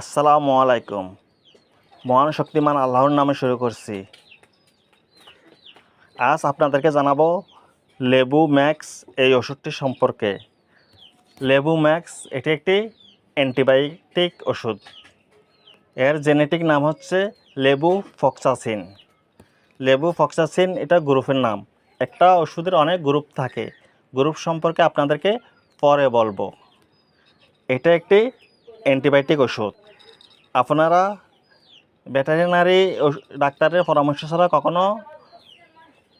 আসসালামু আলাইকুম। মহান শক্তিমান আল্লাহর নামে শুরু করছি। আজ আপনাদেরকে জানাব লেবু ম্যাক্স এই ওষুধটি সম্পর্কে। লেবু ম্যাক্স এটি একটি অ্যান্টিবায়োটিক ওষুধ। এর জেনেটিক নাম হচ্ছে লেবু ফক্সাসিন। লেবু ফক্সাসিন এটা গ্রুপের নাম। একটা ওষুধের অনেক গ্রুপ থাকে। গ্রুপ সম্পর্কে আপনাদেরকে পরে বলব। এটা একটি অ্যান্টিবায়োটিক ওষুধ। আপনারা ভেটেরিনারি ডাক্তারের পরামর্শ ছাড়া কখনো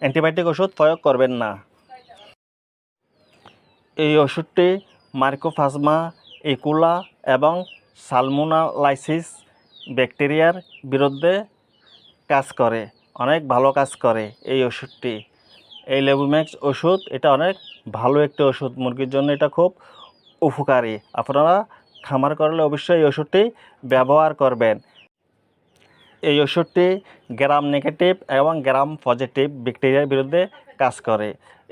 অ্যান্টিবায়োটিক ওষুধ প্রয়োগ করবেন না। এই ওষুধটি মার্কোফাজমা ইকুলা এবং সালমোনালাইসিস ব্যাকটেরিয়ার বিরুদ্ধে কাজ করে, অনেক ভালো কাজ করে এই ওষুধটি। এই লেবুম্যাক্স ওষুধ এটা অনেক ভালো একটি ওষুধ, মুরগির জন্য এটা খুব উপকারী। আপনারা খামার করলে অবশ্যই এই ওষুধটি ব্যবহার করবেন। এই ওষুধটি গ্রাম নেগেটিভ এবং গ্রাম পজিটিভ ব্যাকটেরিয়ার বিরুদ্ধে কাজ করে।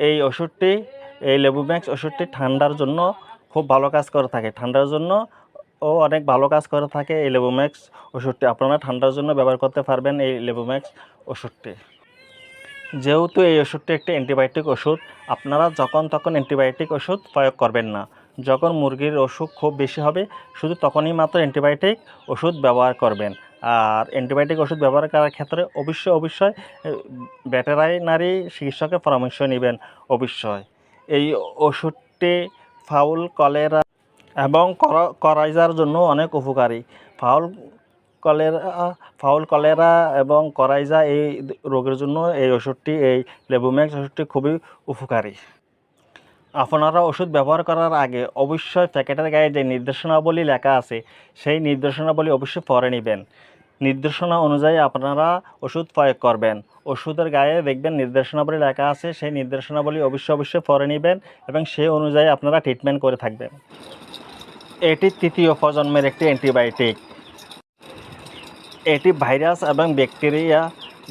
এই ওষুধটি, এই লেবুম্যাক্স ওষুধটি ঠান্ডার জন্য খুব ভালো কাজ করে থাকে। ঠান্ডার জন্য ও অনেক ভালো কাজ করে থাকে এই লেবুম্যাক্স ওষুধটি। আপনারা ঠান্ডার জন্য ব্যবহার করতে পারবেন এই লেবুম্যাক্স ওষুধটি। যেহেতু এই ওষুধটি একটি অ্যান্টিবায়োটিক ওষুধ, আপনারা যখন তখন অ্যান্টিবায়োটিক ওষুধ প্রয়োগ করবেন না। যখন মুরগির অসুখ খুব বেশি হবে, শুধু তখনই মাত্র অ্যান্টিবায়োটিক ওষুধ ব্যবহার করবেন। আর অ্যান্টিবায়োটিক ওষুধ ব্যবহার করার ক্ষেত্রে অবশ্যই অবশ্যই ভেটেরাইনারি চিকিৎসকের পরামর্শ নেবেন, অবশ্যই। এই ওষুধটি ফাউল কলেরা এবং করাইজার জন্য অনেক উপকারী। ফাউল কলেরা ফাউল কলেরা এবং করাইজা এই রোগের জন্য এই ওষুধটি, এই লেবুম্যাক্স ওষুধটি খুবই উপকারী। আপনারা ওষুধ ব্যবহার করার আগে অবশ্যই প্যাকেটের গায়ে যে নির্দেশনাবলী লেখা আছে, সেই নির্দেশনাবলী অবশ্যই পড়ে নেবেন। নির্দেশনা অনুযায়ী আপনারা ওষুধ প্রয়োগ করবেন। ওষুধের গায়ে দেখবেন নির্দেশনাবলী লেখা আছে, সেই নির্দেশনাবলী অবশ্যই অবশ্যই পড়ে নেবেন এবং সেই অনুযায়ী আপনারা ট্রিটমেন্ট করে থাকবেন। এটি তৃতীয় প্রজন্মের একটি অ্যান্টিবায়োটিক এটি ভাইরাস এবং ব্যাকটেরিয়া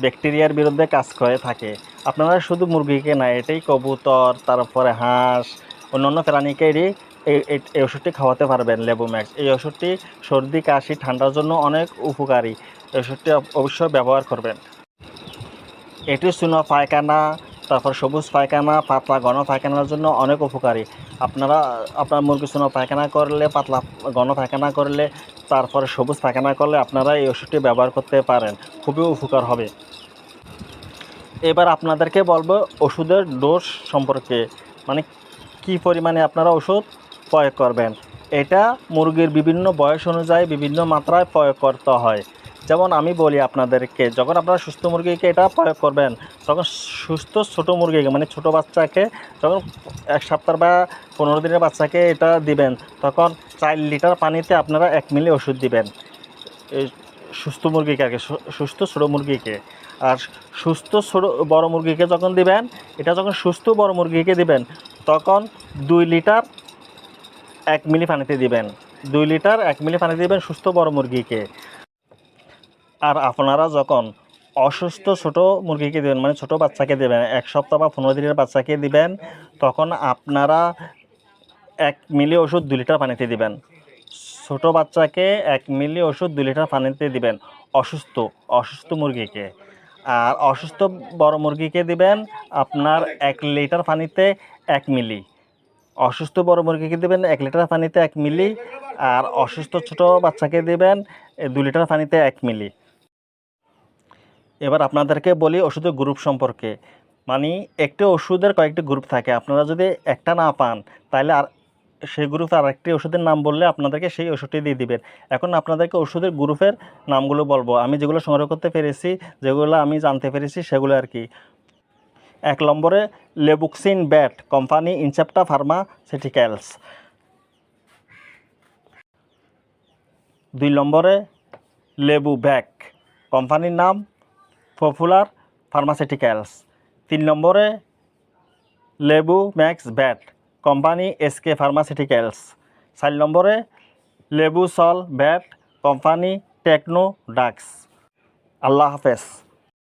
ব্যাকটেরিয়ার বিরুদ্ধে কাজ করে থাকে। আপনারা শুধু মুরগিকে না, এটাই কবুতর, তারপরে হাঁস, অন্যান্য প্রাণীকে এটি এই- এই- এই ওষুধটি খাওয়াতে পারবেন, লেবু ম্যাক্স। এই ওষুধটি সর্দি, কাশি, ঠান্ডার জন্য অনেক উপকারী। এই ওষুধটি অবশ্যই ব্যবহার করবেন। এটি চুনো পায়খানা, তারপর সবুজ পায়খানা, পাতলা ঘন পায়খানার জন্য অনেক উপকারী। আপনারা, আপনার মুরগি চুনো পায়খানা করলে, পাতলা ঘন পায়খানা করলে, তারপরে সবুজ পায়খানা করলে আপনারা এই ওষুধটি ব্যবহার করতে পারেন। খুবই উপকার হবে। এবার আপনাদেরকে বলব ওষুধের ডোজ সম্পর্কে। মানে কি পরিমাণে আপনারা ওষুধ প্রয়োগ করবেন? এটা মুরগির বিভিন্ন বয়স অনুযায়ী বিভিন্ন মাত্রায় প্রয়োগ করতে হয়। যেমন আমি বলি আপনাদেরকে, যখন আপনারা সুস্থ মুরগিকে এটা প্রয়োগ করবেন, তখন সুস্থ ছোট মুরগিকে মানে ছোট বাচ্চাকে যখন এক সপ্তাহ বা পনেরো দিনের বাচ্চাকে এটা দিবেন, তখন চার লিটার পানিতে আপনারা এক মিলি ওষুধ দিবেন। সুস্থ মুরগিকে আর কি সুস্থ ছোটো মুরগিকে। আর সুস্থ ছোটো বড় মুরগিকে যখন দিবেন, এটা যখন সুস্থ বড় মুরগিকে দিবেন, তখন দুই লিটার এক মিলি পানিতে দিবেন। দুই লিটার এক মিলি পানিতে দিবেন সুস্থ বড় মুরগিকে। আর আপনারা যখন অসুস্থ ছোট মুরগিকে দেবেন মানে ছোট বাচ্চাকে দেবেন, এক সপ্তাহ বা পনেরো দিনের বাচ্চাকে দিবেন, তখন আপনারা এক মিলি ওষুধ দু লিটার পানিতে দিবেন। ছোট বাচ্চাকে এক মিলি ওষুধ দুই লিটার পানিতে দিবেন, অসুস্থ অসুস্থ মুরগিকে। আর অসুস্থ বড় মুরগিকে দিবেন আপনার এক লিটার পানিতে এক মিলি। অসুস্থ বড় মুরগিকে দিবেন এক লিটার পানিতে এক মিলি, আর অসুস্থ ছোট বাচ্চাকে দিবেন দু লিটার পানিতে এক মিলি। এবার আপনাদেরকে বলি ওষুধের গ্রুপ সম্পর্কে। মানে একটি ওষুধের কয়েকটি গ্রুপ থাকে, আপনারা যদি একটা না পান তাহলে আর সেই গ্রুপে আরেকটি ওষুধের নাম বললে আপনাদেরকে সেই ওষুধটি দিয়ে দিবেন। এখন আপনাদেরকে ওষুধের গ্রুপের নামগুলো বলব। আমি যেগুলো সংগ্রহ করতে পেরেছি, যেগুলো আমি জানতে পেরেছি সেগুলো আর কি। এক নম্বরে লেবুক্সিন ব্যাট কোম্পানি ইনসেপ্টা ফার্মাসিউটিক্যালস দুই নম্বরে লেবু ব্যাক কোম্পানির নাম পপুলার ফার্মাসিউটিক্যালস। তিন নম্বরে লেবু ম্যাক্স ব্যাট কোম্পানি এসকে ফার্মাসিউটিক্যালস চার নম্বরে লেবু সল ব্যাট কোম্পানি টেকনো ডাক্স। আল্লাহ হাফেজ।